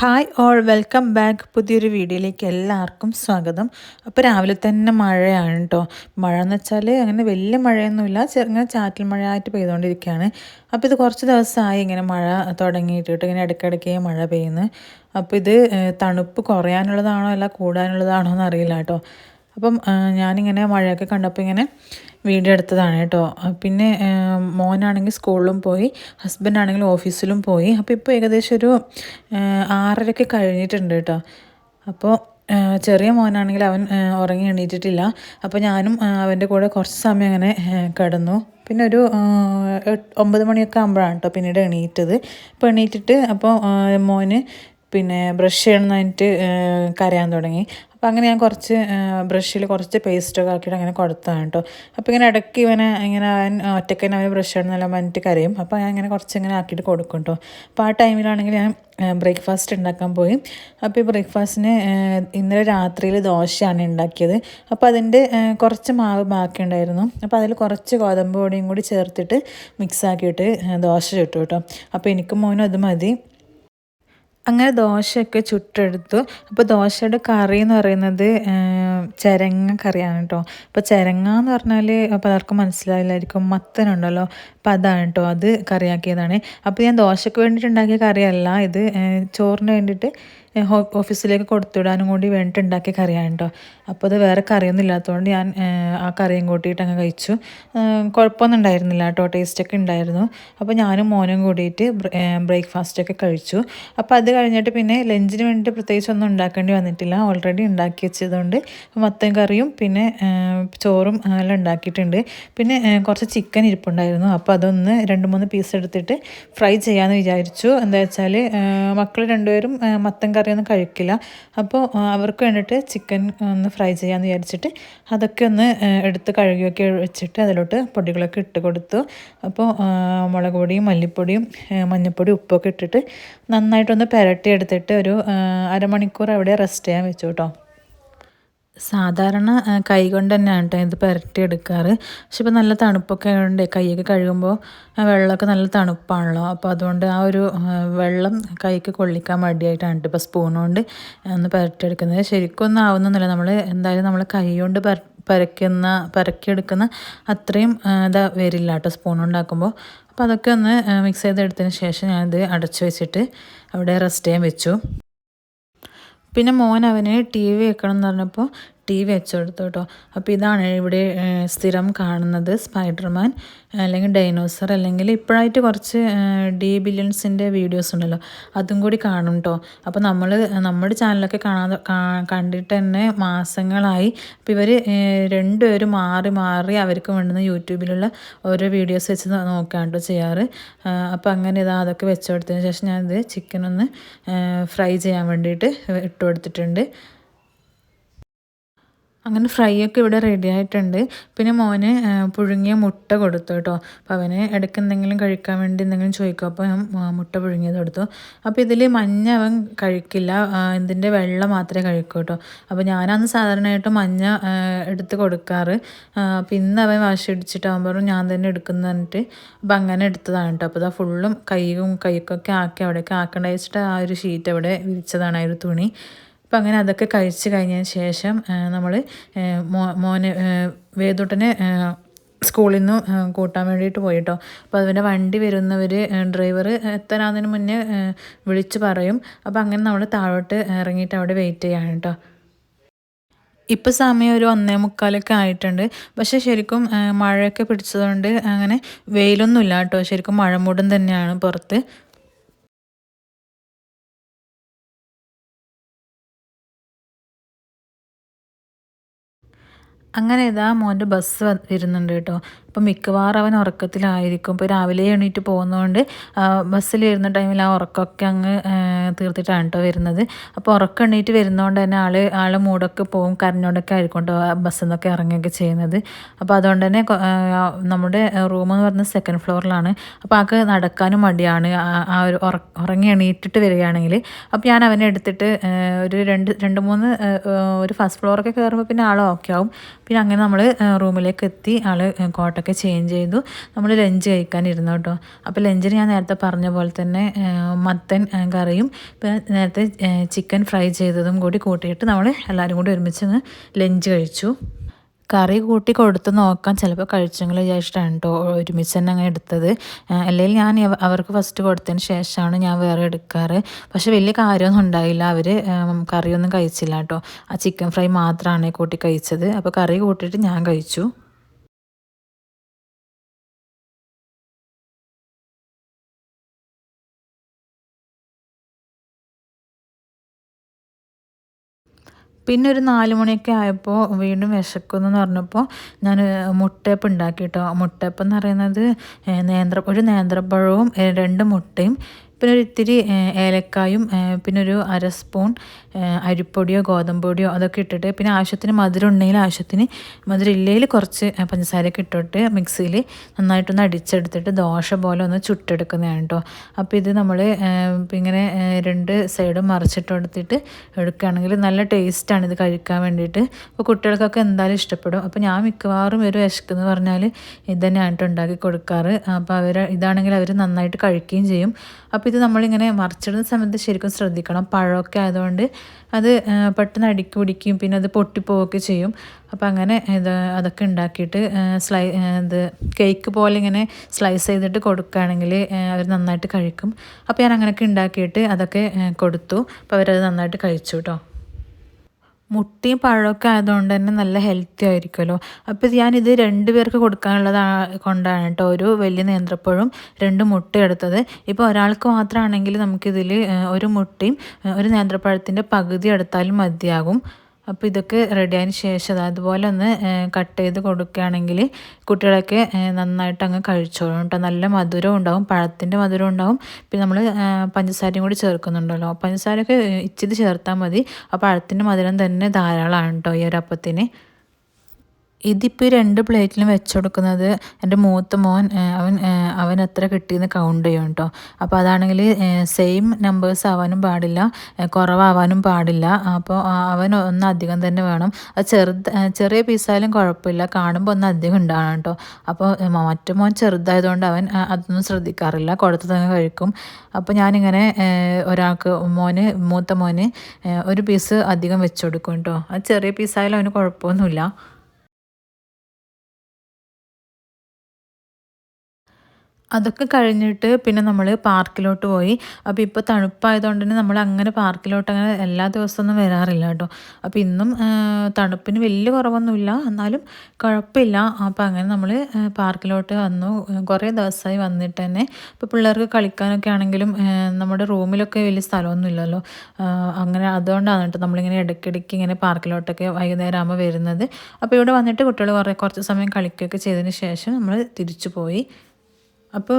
Hi all welcome back പുതിയൊരു വീഡിയോയിലേക്ക് എല്ലാവർക്കും സ്വാഗതം. അപ്പോൾ രാവിലെ തന്നെ മഴയാണ് കേട്ടോ മഴ എന്ന് വെച്ചാൽ അങ്ങനെ വലിയ മഴയൊന്നുമില്ല. ചെറുങ്ങനെ ചാറ്റൽ മഴയായിട്ട് പെയ്തുകൊണ്ടിരിക്കുകയാണ്. അപ്പോൾ ഇത് കുറച്ച് ദിവസമായി ഇങ്ങനെ മഴ തുടങ്ങിയിട്ട് കേട്ടോ ഇങ്ങനെ ഇടയ്ക്കിടയ്ക്ക് മഴ പെയ്യുന്നത് അപ്പോൾ ഇത് തണുപ്പ് കുറയാനുള്ളതാണോ അല്ല കൂടാനുള്ളതാണോ എന്നറിയില്ല കേട്ടോ അപ്പം ഞാനിങ്ങനെ മഴയൊക്കെ കണ്ടപ്പോൾ ഇങ്ങനെ വീഡിയോ എടുത്തതാണ് കേട്ടോ. പിന്നെ മോനാണെങ്കിൽ സ്കൂളിലും പോയി ഹസ്ബൻഡ് ആണെങ്കിൽ ഓഫീസിലും പോയി. അപ്പോൾ ഇപ്പോൾ ഏകദേശം ഒരു ആറരയ്ക്ക് കഴിഞ്ഞിട്ടുണ്ട് കേട്ടോ. അപ്പോൾ ചെറിയ മോനാണെങ്കിൽ അവൻ ഉറങ്ങി എണീറ്റിട്ടില്ല. അപ്പോൾ ഞാനും അവന്റെ കൂടെ കുറച്ച് സമയം അങ്ങനെ കിടന്നു. പിന്നെ ഒരു ഒമ്പത് മണിയൊക്കെ ആകുമ്പോഴാണ് കേട്ടോ പിന്നീട് എണീറ്റത്. അപ്പോൾ എണീറ്റിട്ട് അപ്പോൾ മോന് പിന്നെ ബ്രഷ് ചെയ്യണമെന്നായിട്ട് കരയാൻ തുടങ്ങി. അപ്പോൾ അങ്ങനെ ഞാൻ കുറച്ച് ബ്രഷിൽ കുറച്ച് പേസ്റ്റൊക്കെ ആക്കിയിട്ട് അങ്ങനെ കൊടുത്തതാണ് കേട്ടോ അപ്പോൾ ഇങ്ങനെ ഇടയ്ക്ക് ഇവനെ ഇങ്ങനെ അവൻ ഒറ്റയ്ക്ക് തന്നെ അവന് ബ്രഷ് എന്നെല്ലാം പറഞ്ഞിട്ട് കരയും. അപ്പോൾ ഞാൻ ഇങ്ങനെ കുറച്ച് ഇങ്ങനെ ആക്കിയിട്ട് കൊടുക്കും കേട്ടോ അപ്പോൾ ആ ടൈമിലാണെങ്കിൽ ഞാൻ ബ്രേക്ക്ഫാസ്റ്റ് ഉണ്ടാക്കാൻ പോയി. അപ്പോൾ ഈ ബ്രേക്ക്ഫാസ്റ്റിന് ഇന്നലെ രാത്രിയിൽ ദോശയാണ് ഉണ്ടാക്കിയത് അപ്പോൾ അതിന്റെ കുറച്ച് മാവ് ബാക്കി ഉണ്ടായിരുന്നു അപ്പോൾ അതിൽ കുറച്ച് ഗോതമ്പ് പൊടിയും കൂടി ചേർത്തിട്ട് മിക്സ് ആക്കിയിട്ട് ഏഹ്, ദോശ ചുട്ടു കേട്ടോ അപ്പോൾ എനിക്കും മോനും അത് മതി. അങ്ങനെ ദോശയൊക്കെ ചുട്ടെടുത്തു. അപ്പോൾ ദോശയുടെ കറി എന്ന് പറയുന്നത് ചരങ്ങ കറിയാണ് കേട്ടോ അപ്പോൾ ചരങ്ങ എന്ന് പറഞ്ഞാൽ പലർക്കും മനസ്സിലായില്ലായിരിക്കും മത്തനുണ്ടല്ലോ. അപ്പോൾ അതാണ് കേട്ടോ അത് കറിയാക്കിയതാണ്. അപ്പോൾ ഞാൻ ദോശയ്ക്ക് വേണ്ടിയിട്ട് ഉണ്ടാക്കിയ കറിയല്ല ഇത്. ചോറിന് വേണ്ടിയിട്ട് ഓഫീസിലേക്ക് കൊടുത്തുവിടാനും കൂടി വേണ്ടിയിട്ട് ഉണ്ടാക്കിയ കറിയാണ് കേട്ടോ അപ്പോൾ അത് വേറെ കറിയൊന്നും ഇല്ലാത്തതുകൊണ്ട് ഞാൻ ആ കറിയും കൂട്ടിയിട്ട് അങ്ങ് കഴിച്ചു. കുഴപ്പമൊന്നും ഉണ്ടായിരുന്നില്ല കേട്ടോ ടേസ്റ്റൊക്കെ ഉണ്ടായിരുന്നു. അപ്പോൾ ഞാനും മോനും കൂടിയിട്ട് ബ്രേക്ക്ഫാസ്റ്റൊക്കെ കഴിച്ചു. അപ്പോൾ അത് കഴിഞ്ഞിട്ട് പിന്നെ ലഞ്ചിന് വേണ്ടിയിട്ട് പ്രത്യേകിച്ച് ഒന്നും ഉണ്ടാക്കേണ്ടി വന്നിട്ടില്ല. ഓൾറെഡി ഉണ്ടാക്കി വെച്ചതുകൊണ്ട് മത്തൻ കറിയും പിന്നെ ചോറും എല്ലാം ഉണ്ടാക്കിയിട്ടുണ്ട്. പിന്നെ കുറച്ച് ചിക്കൻ ഇരിപ്പുണ്ടായിരുന്നു. അപ്പോൾ അതൊന്ന് രണ്ട് മൂന്ന് പീസ് എടുത്തിട്ട് ഫ്രൈ ചെയ്യാമെന്ന് വിചാരിച്ചു. എന്താ വെച്ചാൽ മക്കൾ രണ്ടുപേരും മത്തം മത്തൻ കറിയൊന്നും കഴിക്കില്ല. അപ്പോൾ അവർക്ക് വേണ്ടിയിട്ട് ചിക്കൻ ഒന്ന് ഫ്രൈ ചെയ്യാമെന്ന് വിചാരിച്ചിട്ട് അതൊക്കെ ഒന്ന് എടുത്ത് കഴുകിയൊക്കെ വെച്ചിട്ട് അതിലോട്ട് പൊടികളൊക്കെ ഇട്ട് കൊടുത്തു. അപ്പോൾ മുളക് പൊടിയും മല്ലിപ്പൊടിയും മഞ്ഞൾപ്പൊടിയും ഉപ്പൊക്കെ ഇട്ടിട്ട് നന്നായിട്ടൊന്ന് പുരട്ടി എടുത്തിട്ട് ഒരു അരമണിക്കൂർ അവിടെ റെസ്റ്റ് ചെയ്യാൻ വെച്ചു കേട്ടോ. സാധാരണ കൈ കൊണ്ട് തന്നെയാണ് കേട്ടോ ഇത് പുരട്ടി എടുക്കാറ് പക്ഷെ ഇപ്പോൾ നല്ല തണുപ്പൊക്കെ ഉണ്ട് കൈയൊക്കെ കഴുകുമ്പോൾ വെള്ളമൊക്കെ നല്ല തണുപ്പാണല്ലോ. അപ്പോൾ അതുകൊണ്ട് ആ ഒരു വെള്ളം കൈക്ക് കൊള്ളിക്കാൻ മടിയായിട്ടാണ് ഇപ്പോൾ സ്പൂൺ കൊണ്ട് ഒന്ന് പുരട്ടിയെടുക്കുന്നത്. ശരിക്കും ഒന്നും ആവുന്നൊന്നുമില്ല. നമ്മൾ എന്തായാലും നമ്മൾ കൈ കൊണ്ട് പര പരക്കുന്ന പരക്കിയെടുക്കുന്ന അത്രയും ഇതാ വരില്ല കേട്ടോ സ്പൂൺ ഉണ്ടാക്കുമ്പോൾ. അപ്പോൾ അതൊക്കെ ഒന്ന് മിക്സ് ചെയ്തെടുത്തതിന് ശേഷം ഞാനിത് അടച്ചു വെച്ചിട്ട് അവിടെ റെസ്റ്റ് ചെയ്യാൻ വെച്ചു. പിന്നെ മോൻ അവന് ടി വി വെക്കണം എന്ന് പറഞ്ഞപ്പോൾ ടി വി വെച്ചെടുത്തു കേട്ടോ. അപ്പോൾ ഇതാണ് ഇവിടെ സ്ഥിരം കാണുന്നത് സ്പൈഡർമാൻ അല്ലെങ്കിൽ ഡൈനോസർ അല്ലെങ്കിൽ ഇപ്പോഴായിട്ട് കുറച്ച് ഡി ബില്യൺസിന്റെ വീഡിയോസ് ഉണ്ടല്ലോ അതും കൂടി കാണും കേട്ടോ. അപ്പോൾ നമ്മൾ നമ്മുടെ ചാനലൊക്കെ കാണാതെ കണ്ടിട്ട് തന്നെ മാസങ്ങളായി. അപ്പോൾ ഇവർ രണ്ടുപേരും മാറി മാറി അവർക്ക് വേണ്ടുന്ന യൂട്യൂബിലുള്ള ഓരോ വീഡിയോസ് വെച്ച് നോ- കേട്ടോ ചെയ്യാറ്. അപ്പോൾ അങ്ങനെ ഇതാ അതൊക്കെ വെച്ചു കൊടുത്തതിന് ശേഷം ഞാനിത് ചിക്കൻ ഒന്ന് ഫ്രൈ ചെയ്യാൻ വേണ്ടിയിട്ട് ഇട്ട് കൊടുത്തിട്ടുണ്ട്. അങ്ങനെ ഫ്രൈ ഒക്കെ ഇവിടെ റെഡി ആയിട്ടുണ്ട്. പിന്നെ മോന് പുഴുങ്ങിയ മുട്ട കൊടുത്തു കേട്ടോ. അപ്പോൾ അവന് ഇടയ്ക്ക് എന്തെങ്കിലും കഴിക്കാൻ വേണ്ടി എന്തെങ്കിലും ചോദിക്കും. അപ്പോൾ ഞാൻ മുട്ട പുഴുങ്ങിയത് കൊടുത്തു. അപ്പോൾ ഇതിൽ മഞ്ഞ അവൻ കഴിക്കില്ല. ഇതിന്റെ വെള്ള മാത്രമേ കഴിക്കൂ കേട്ടോ. അപ്പോൾ ഞാനന്ന് സാധാരണയായിട്ട് മഞ്ഞ എടുത്ത് കൊടുക്കാറ്. പിന്നെ അവൻ വാശി ഇന്ന് അവൻ പിടിച്ചിട്ടാകുമ്പോൾ ഞാൻ തന്നെ എടുക്കുന്ന പറഞ്ഞിട്ട് അപ്പോൾ അങ്ങനെ എടുത്തതാണ് കേട്ടോ. അപ്പോൾ ഇതാ ഫുള്ളും കൈയും കൈക്കൊക്കെ ആക്കി അവിടെയൊക്കെ ആക്കേണ്ട ആ ഒരു ഷീറ്റ് അവിടെ വിരിച്ചതാണ് ആ ഒരു തുണി. അപ്പം അങ്ങനെ അതൊക്കെ കഴിച്ച് കഴിഞ്ഞതിന് ശേഷം നമ്മൾ മോ മോന് വേദൂട്ടനെ സ്കൂളിൽ നിന്ന് കൂട്ടാൻ വേണ്ടിയിട്ട് പോയി കേട്ടോ അപ്പോൾ അതിന്റെ വണ്ടി വരുന്നവർ ഡ്രൈവർ എത്താനാകുന്നതിന് മുന്നേ വിളിച്ച് പറയും. അപ്പോൾ അങ്ങനെ നമ്മൾ താഴോട്ട് ഇറങ്ങിയിട്ട് അവിടെ വെയിറ്റ് ചെയ്യാണ് കേട്ടോ ഇപ്പോൾ സമയം ഒരു ഒന്നേ മുക്കാലൊക്കെ ആയിട്ടുണ്ട്. പക്ഷേ ശരിക്കും മഴയൊക്കെ പിടിച്ചതുകൊണ്ട് അങ്ങനെ വെയിലൊന്നുമില്ല കേട്ടോ ശരിക്കും മഴമൂടം തന്നെയാണ് പുറത്ത്. അങ്ങനെ ഇതാ മോന്റെ ബസ് വരുന്നുണ്ട് കേട്ടോ. അപ്പോൾ മിക്കവാറും അവൻ ഉറക്കത്തിലായിരിക്കും. ഇപ്പോൾ രാവിലെ എണീറ്റ് പോകുന്നതുകൊണ്ട് ബസ്സിൽ വരുന്ന ടൈമിൽ ആ ഉറക്കമൊക്കെ അങ്ങ് തീർത്തിട്ടാണ് കേട്ടോ വരുന്നത്. അപ്പോൾ ഉറക്കം എണീറ്റ് വരുന്നതുകൊണ്ട് തന്നെ ആൾ ആളെ മൂടൊക്കെ പോകും കരഞ്ഞോണ്ടൊക്കെ ആയിരിക്കും കേട്ടോ ബസ്സിൽ നിന്നൊക്കെ ഇറങ്ങുകയൊക്കെ ചെയ്യുന്നത്. അപ്പോൾ അതുകൊണ്ട് തന്നെ നമ്മുടെ റൂം എന്ന് പറഞ്ഞ സെക്കൻഡ് ഫ്ലോറിലാണ് അപ്പോൾ ആൾക്ക് നടക്കാനും മടിയാണ്. ആ- ഒരു ഉറ- ഉറങ്ങി എണീറ്റിട്ട് വരികയാണെങ്കിൽ. അപ്പോൾ ഞാൻ അവനെ എടുത്തിട്ട് ഒരു രണ്ട് രണ്ട് മൂന്ന് ഒരു ഫസ്റ്റ് ഫ്ലോറൊക്കെ കയറുമ്പോൾ പിന്നെ ആൾ ഓക്കെ ആവും. പിന്നെ അങ്ങനെ നമ്മൾ റൂമിലേക്ക് എത്തി ആൾ കോട്ടൊക്കെ ചേഞ്ച് ചെയ്തു. നമ്മൾ ലഞ്ച് കഴിക്കാനിരുന്നു കേട്ടോ. അപ്പോൾ ലഞ്ചിന് ഞാൻ നേരത്തെ പറഞ്ഞ പോലെ തന്നെ മത്തൻ കറിയും പിന്നെ നേരത്തെ ചിക്കൻ ഫ്രൈ ചെയ്തതും കൂടി കൂട്ടിയിട്ട് നമ്മൾ എല്ലാവരും കൂടി ഒരുമിച്ച് ലഞ്ച് കഴിച്ചു. കറി കൂട്ടി കൊടുത്ത് നോക്കാൻ ചിലപ്പോൾ കഴിച്ചെങ്കിൽ വിചാരിച്ചിട്ടാണ് കേട്ടോ ഒരുമിച്ച് തന്നെ അങ്ങനെ എടുത്തത്. അല്ലെങ്കിൽ ഞാൻ അവർക്ക് ഫസ്റ്റ് കൊടുത്തതിന് ശേഷമാണ് ഞാൻ വേറെ എടുക്കാറ്. പക്ഷെ വലിയ കാര്യമൊന്നും ഉണ്ടായില്ല. അവർ കറിയൊന്നും കഴിച്ചില്ല കേട്ടോ ആ ചിക്കൻ ഫ്രൈ മാത്രമാണ് കൂട്ടി കഴിച്ചത്. അപ്പോൾ കറി കൂട്ടിയിട്ട് ഞാൻ കഴിച്ചു. പിന്നെ ഒരു നാല് മണിയൊക്കെ ആയപ്പോൾ വീണ്ടും വിശക്കുന്നു എന്ന് പറഞ്ഞപ്പോൾ ഞാൻ മുട്ടയപ്പം ഉണ്ടാക്കി കേട്ടോ മുട്ടയപ്പം എന്ന് പറയുന്നത് നേന്ത്ര ഒരു നേന്ത്രപ്പഴവും രണ്ട് മുട്ടയും പിന്നെ ഒരു ഇത്തിരി ഏലക്കായും പിന്നെ ഒരു അര സ്പൂൺ അരിപ്പൊടിയോ ഗോതമ്പ് പൊടിയോ അതൊക്കെ ഇട്ടിട്ട് പിന്നെ ആവശ്യത്തിന് മധുരം ഉണ്ടെങ്കിൽ ആവശ്യത്തിന് മധുരം ഇല്ലെങ്കിൽ കുറച്ച് പഞ്ചസാരയൊക്കെ ഇട്ടിട്ട് മിക്സിയിൽ നന്നായിട്ടൊന്ന് അടിച്ചെടുത്തിട്ട് ദോശ പോലെ ഒന്ന് ചുട്ടെടുക്കുന്നതാണ് കേട്ടോ അപ്പോൾ ഇത് നമ്മൾ ഇങ്ങനെ രണ്ട് സൈഡും മറിച്ചിട്ട് കൊടുത്തിട്ട് എടുക്കുകയാണെങ്കിൽ നല്ല ടേസ്റ്റാണ് ഇത് കഴിക്കാൻ വേണ്ടിയിട്ട്. അപ്പോൾ കുട്ടികൾക്കൊക്കെ എന്തായാലും ഇഷ്ടപ്പെടും. അപ്പോൾ ഞാൻ മിക്കവാറും ഒരു വിശക്കെന്ന് പറഞ്ഞാൽ ഇത് തന്നെയാണ് ഉണ്ടാക്കി കൊടുക്കാറ്. അപ്പോൾ അവർ ഇതാണെങ്കിൽ അവർ നന്നായിട്ട് കഴിക്കുകയും ചെയ്യും. അപ്പോൾ ഇത് നമ്മളിങ്ങനെ മറിച്ചിടുന്ന സമയത്ത് ശരിക്കും ശ്രദ്ധിക്കണം. പഴമൊക്കെ ആയതുകൊണ്ട് അത് പെട്ടെന്ന് അടുക്കി പിടിക്കും പിന്നെ അത് പൊട്ടിപ്പോവുകയൊക്കെ ചെയ്യും. അപ്പോൾ അങ്ങനെ ഇത് അതൊക്കെ ഉണ്ടാക്കിയിട്ട് സ്ലൈ ഇത് കേക്ക് പോലെ ഇങ്ങനെ സ്ലൈസ് ചെയ്തിട്ട് കൊടുക്കുകയാണെങ്കിൽ അവർ നന്നായിട്ട് കഴിക്കും. അപ്പോൾ ഞാൻ അങ്ങനെയൊക്കെ ഉണ്ടാക്കിയിട്ട് അതൊക്കെ കൊടുത്തു. അപ്പോൾ അവരത് നന്നായിട്ട് കഴിച്ചു കേട്ടോ. മുട്ടയും പഴമൊക്കെ ആയതുകൊണ്ട് തന്നെ നല്ല ഹെൽത്തി ആയിരിക്കുമല്ലോ. അപ്പോൾ ഞാനിത് രണ്ട് പേർക്ക് കൊടുക്കാനുള്ളത് കൊണ്ടാണ് കേട്ടോ. ഒരു വലിയ നേന്ത്രപ്പഴവും രണ്ട് മുട്ട എടുത്തത്. ഇപ്പോൾ ഒരാൾക്ക് മാത്രമാണെങ്കിൽ നമുക്കിതിൽ ഒരു മുട്ടയും ഒരു നേന്ത്രപ്പഴത്തിന്റെ പകുതി എടുത്താലും മതിയാകും. അപ്പോൾ ഇതൊക്കെ റെഡിയായതിന് ശേഷം അതുപോലെ ഒന്ന് കട്ട് ചെയ്ത് കൊടുക്കുകയാണെങ്കിൽ കുട്ടികളൊക്കെ നന്നായിട്ട് അങ്ങ് കഴിച്ചോളും കേട്ടോ നല്ല മധുരം ഉണ്ടാവും പഴത്തിന്റെ മധുരം ഉണ്ടാവും. പിന്നെ നമ്മൾ പഞ്ചസാരയും കൂടി ചേർക്കുന്നുണ്ടല്ലോ. പഞ്ചസാരയൊക്കെ ഇച്ചിരി ചേർത്താൽ മതി. ആ പഴത്തിന്റെ മധുരം തന്നെ ധാരാളമാണ് കേട്ടോ ഈ ഒരു അപ്പത്തിന്. ഇതിപ്പോൾ രണ്ട് പ്ലേറ്റിലും വെച്ച് കൊടുക്കുന്നത് എന്റെ മൂത്ത മോൻ അവൻ അവൻ എത്ര കിട്ടിയെന്ന് കൗണ്ട് ചെയ്യും കേട്ടോ. അപ്പോൾ അതാണെങ്കിൽ സെയിം നമ്പേഴ്സ് ആവാനും പാടില്ല കുറവാവാനും പാടില്ല. അപ്പോൾ അവൻ ഒന്ന് അധികം തന്നെ വേണം. അത് ചെറുത് ചെറിയ പീസായാലും കുഴപ്പമില്ല. കാണുമ്പോൾ ഒന്ന് അധികം ഉണ്ടാകണം കേട്ടോ. അപ്പോൾ മറ്റു മോൻ ചെറുതായതുകൊണ്ട് അവൻ അതൊന്നും ശ്രദ്ധിക്കാറില്ല. കൊടുത്തു തന്നെ കഴിക്കും. അപ്പോൾ ഞാനിങ്ങനെ ഒരാൾക്ക് മോന് മൂത്ത മോന് ഒരു പീസ് അധികം വെച്ച് കൊടുക്കും കേട്ടോ. അത് ചെറിയ പീസായാലും അവന് കുഴപ്പമൊന്നുമില്ല. അതൊക്കെ കഴിഞ്ഞിട്ട് പിന്നെ നമ്മൾ പാർക്കിലോട്ട് പോയി. അപ്പോൾ ഇപ്പോൾ തണുപ്പായതുകൊണ്ട് തന്നെ നമ്മൾ അങ്ങനെ പാർക്കിലോട്ട് അങ്ങനെ എല്ലാ ദിവസമൊന്നും വരാറില്ല കേട്ടോ. അപ്പോൾ ഇന്നും തണുപ്പിന് വലിയ കുറവൊന്നുമില്ല. എന്നാലും കുഴപ്പമില്ല. അപ്പോൾ അങ്ങനെ നമ്മൾ പാർക്കിലോട്ട് വന്നു. കുറേ ദിവസമായി വന്നിട്ട് തന്നെ. ഇപ്പോൾ പിള്ളേർക്ക് കളിക്കാനൊക്കെ ആണെങ്കിലും നമ്മുടെ റൂമിലൊക്കെ വലിയ സ്ഥലമൊന്നും ഇല്ലല്ലോ അങ്ങനെ അതുകൊണ്ടാണ് കേട്ടോ നമ്മളിങ്ങനെ ഇടയ്ക്കിടയ്ക്ക് ഇങ്ങനെ പാർക്കിലോട്ടൊക്കെ വൈകുന്നേരം ആകുമ്പോൾ വരുന്നത്. അപ്പോൾ ഇവിടെ വന്നിട്ട് കുട്ടികൾ കുറേ കുറച്ച് സമയം കളിക്കുകയൊക്കെ ചെയ്തതിന് ശേഷം നമ്മൾ തിരിച്ചു പോയി. അപ്പോൾ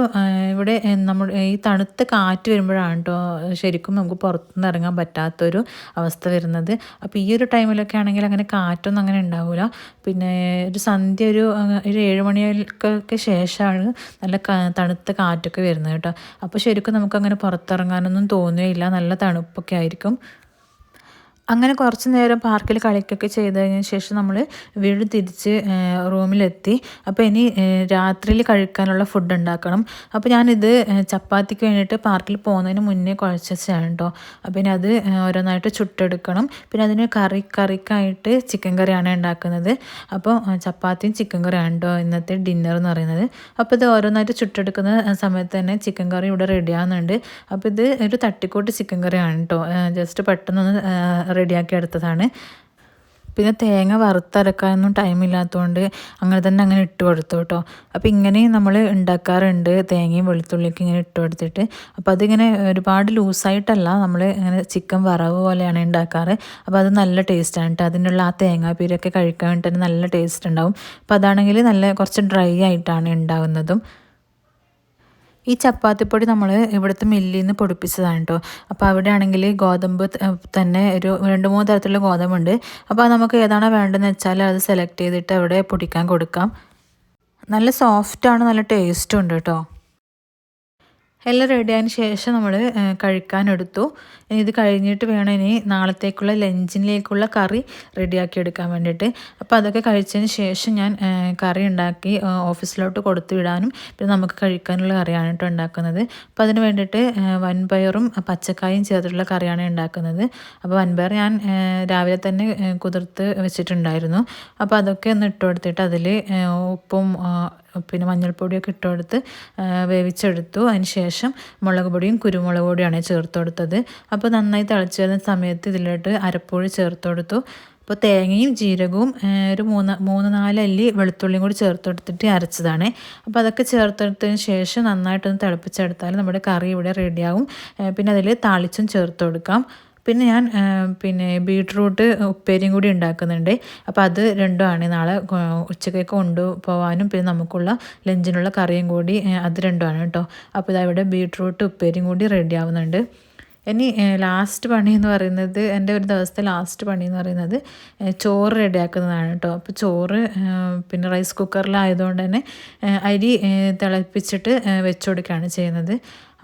ഇവിടെ നമ്മൾ ഈ തണുത്ത കാറ്റ് വരുമ്പോഴാണ് കേട്ടോ ശരിക്കും നമുക്ക് പുറത്തുനിന്ന് ഇറങ്ങാൻ പറ്റാത്തൊരു അവസ്ഥ വരുന്നത്. അപ്പോൾ ഈ ഒരു ടൈമിലൊക്കെ ആണെങ്കിൽ അങ്ങനെ കാറ്റൊന്നും അങ്ങനെ ഉണ്ടാവില്ല പിന്നെ ഒരു സന്ധ്യ ഒരു ഒരു ഏഴ് മണിയൊക്കെ ശേഷമാണ് നല്ല തണുത്ത കാറ്റൊക്കെ വരുന്നത് കേട്ടോ അപ്പോൾ ശരിക്കും നമുക്കങ്ങനെ പുറത്തിറങ്ങാനൊന്നും തോന്നുകയില്ല. നല്ല തണുപ്പൊക്കെ ആയിരിക്കും. അങ്ങനെ കുറച്ച് നേരം പാർക്കിൽ കളിക്കൊക്കെ ചെയ്തതിന് ശേഷം നമ്മൾ വീട് തിരിച്ച് റൂമിലെത്തി. അപ്പോൾ ഇനി രാത്രിയിൽ കഴിക്കാനുള്ള ഫുഡ് ഉണ്ടാക്കണം. അപ്പോൾ ഞാനിത് ചപ്പാത്തിക്ക് വേണ്ടിയിട്ട് പാർക്കിൽ പോകുന്നതിന് മുന്നേ കുഴച്ചാണ് കേട്ടോ അപ്പോൾ ഇനി അത് ഓരോന്നായിട്ട് ചുട്ടെടുക്കണം. പിന്നെ അതിന് കറി കറിക്കായിട്ട് ചിക്കൻ കറിയാണ് ഉണ്ടാക്കുന്നത്. അപ്പോൾ ചപ്പാത്തിയും ചിക്കൻ കറിയാണ് കേട്ടോ ഇന്നത്തെ ഡിന്നർ എന്ന് പറയുന്നത്. അപ്പോൾ ഇത് ഓരോന്നായിട്ട് ചുട്ടെടുക്കുന്ന സമയത്ത് തന്നെ ചിക്കൻ കറി ഇവിടെ റെഡി ആകുന്നുണ്ട് അപ്പോൾ ഇത് ഒരു തട്ടിക്കോട്ട് ചിക്കൻ കറിയാണ് കേട്ടോ ജസ്റ്റ് പെട്ടെന്നൊന്ന് റെഡിയാക്കി എടുത്തതാണ്. പിന്നെ തേങ്ങ വറുത്തരക്കാനൊന്നും ടൈമില്ലാത്തതുകൊണ്ട് അങ്ങനെ തന്നെ അങ്ങനെ ഇട്ട് കൊടുത്തു കേട്ടോ. അപ്പോൾ ഇങ്ങനെ നമ്മൾ ഉണ്ടാക്കാറുണ്ട് തേങ്ങയും വെളുത്തുള്ളിയൊക്കെ ഇങ്ങനെ ഇട്ട് കൊടുത്തിട്ട്. അപ്പോൾ അതിങ്ങനെ ഒരുപാട് ലൂസായിട്ടല്ല നമ്മൾ ഇങ്ങനെ ചിക്കൻ വറവ് പോലെയാണ് ഉണ്ടാക്കാറ്. അപ്പോൾ അത് നല്ല ടേസ്റ്റാണ് കേട്ടോ. അതിനുള്ള ആ തേങ്ങാപ്പീരൊക്കെ കഴിക്കാൻ വേണ്ടിയിട്ട് നല്ല ടേസ്റ്റ് ഉണ്ടാവും. അപ്പോൾ അതാണെങ്കിൽ നല്ല കുറച്ച് ഡ്രൈ ആയിട്ടാണ് ഉണ്ടാകുന്നതും ഈ ചപ്പാത്തിപ്പൊടി നമ്മൾ ഇവിടുത്തെ മില്ലിൽ നിന്ന് പൊടിപ്പിച്ചതാണ് കേട്ടോ അപ്പോൾ അവിടെ ആണെങ്കിൽ ഗോതമ്പ് തന്നെ ഒരു രണ്ട് മൂന്ന് തരത്തിലുള്ള ഗോതമ്പുണ്ട്. അപ്പോൾ നമുക്ക് ഏതാണോ വേണ്ടതെന്ന് വെച്ചാൽ അത് സെലക്ട് ചെയ്തിട്ട് അവിടെ പൊടിക്കാൻ കൊടുക്കാം. നല്ല സോഫ്റ്റാണ് നല്ല ടേസ്റ്റും ഉണ്ട് കേട്ടോ എല്ലാം റെഡിയായതിന് ശേഷം നമ്മൾ കഴിക്കാനെടുത്തു. ഇനി ഇത് കഴിഞ്ഞിട്ട് വേണം ഇനി നാളത്തേക്കുള്ള ലഞ്ചിലേക്കുള്ള കറി റെഡിയാക്കി എടുക്കാൻ വേണ്ടിയിട്ട്. അപ്പോൾ അതൊക്കെ കഴിച്ചതിന് ശേഷം ഞാൻ കറി ഉണ്ടാക്കി ഓഫീസിലോട്ട് കൊടുത്തു വിടാനും പിന്നെ നമുക്ക് കഴിക്കാനുള്ള കറിയാണ് കേട്ടോ ഉണ്ടാക്കുന്നത്. അപ്പോൾ അതിന് വേണ്ടിയിട്ട് വൻപയറും പച്ചക്കായും ചേർത്തിട്ടുള്ള കറിയാണ് ഉണ്ടാക്കുന്നത്. അപ്പോൾ വൻപയർ ഞാൻ രാവിലെ തന്നെ കുതിർത്ത് വെച്ചിട്ടുണ്ടായിരുന്നു. അപ്പോൾ അതൊക്കെ ഒന്ന് ഇട്ട് കൊടുത്തിട്ട് അതിൽ ഉപ്പും പിന്നെ മഞ്ഞൾപ്പൊടിയൊക്കെ ഇട്ട് വേവിച്ചെടുത്തു. അതിന് ശേഷം മുളക് പൊടിയും കുരുമുളക് പൊടിയാണ് ചേർത്ത് കൊടുത്തത്. അപ്പോൾ നന്നായി തിളച്ച് വരുന്ന സമയത്ത് ഇതിലോട്ട് അരപ്പൊടി ചേർത്ത് കൊടുത്തു. അപ്പോൾ തേങ്ങയും ജീരകവും ഒരു മൂന്ന് മൂന്ന് നാല് അല്ലി വെളുത്തുള്ളിയും കൂടി ചേർത്ത് കൊടുത്തിട്ട് അരച്ചതാണ്. അപ്പോൾ അതൊക്കെ ചേർത്തെടുത്തതിന് ശേഷം നന്നായിട്ടൊന്ന് തിളപ്പിച്ചെടുത്താൽ നമ്മുടെ കറി ഇവിടെ റെഡിയാകും. പിന്നെ അതിൽ താളിച്ചും ചേർത്ത് കൊടുക്കാം. പിന്നെ ഞാൻ പിന്നെ ബീട്രൂട്ട് ഉപ്പേരിയും കൂടി ഉണ്ടാക്കുന്നുണ്ട്. അപ്പോൾ അത് രണ്ടുമാണ് നാളെ ഉച്ചക്കൊക്കെ കൊണ്ടുപോകാനും പിന്നെ നമുക്കുള്ള ലഞ്ചിനുള്ള കറിയും കൂടി അത് രണ്ടുമാണ് കേട്ടോ. അപ്പോൾ ഇതവിടെ ബീട്രൂട്ട് ഉപ്പേരിയും കൂടി റെഡി ആവുന്നുണ്ട്. ഇനി ലാസ്റ്റ് പണി എന്ന് പറയുന്നത് എന്റെ ഒരു ദിവസത്തെ ലാസ്റ്റ് പണി എന്ന് പറയുന്നത് ചോറ് റെഡിയാക്കുന്നതാണ് കേട്ടോ. അപ്പോൾ ചോറ് പിന്നെ റൈസ് കുക്കറിലായതുകൊണ്ട് തന്നെ അരി തിളപ്പിച്ചിട്ട് വെച്ചു കൊടുക്കുകയാണ് ചെയ്യുന്നത്.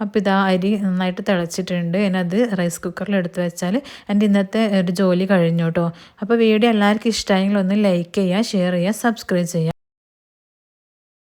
അപ്പോൾ ഇതാ അരി നന്നായിട്ട് തിളച്ചിട്ടുണ്ട്. അത് റൈസ് കുക്കറിൽ എടുത്ത് വെച്ചാൽ എന്റെ ഇന്നത്തെ ഒരു ജോലി കഴിഞ്ഞു കേട്ടോ. അപ്പോൾ വീഡിയോ എല്ലാവർക്കും ഇഷ്ടമായെങ്കിൽ ഒന്ന് ലൈക്ക് ചെയ്യുക ഷെയർ ചെയ്യുക സബ്സ്ക്രൈബ് ചെയ്യുക.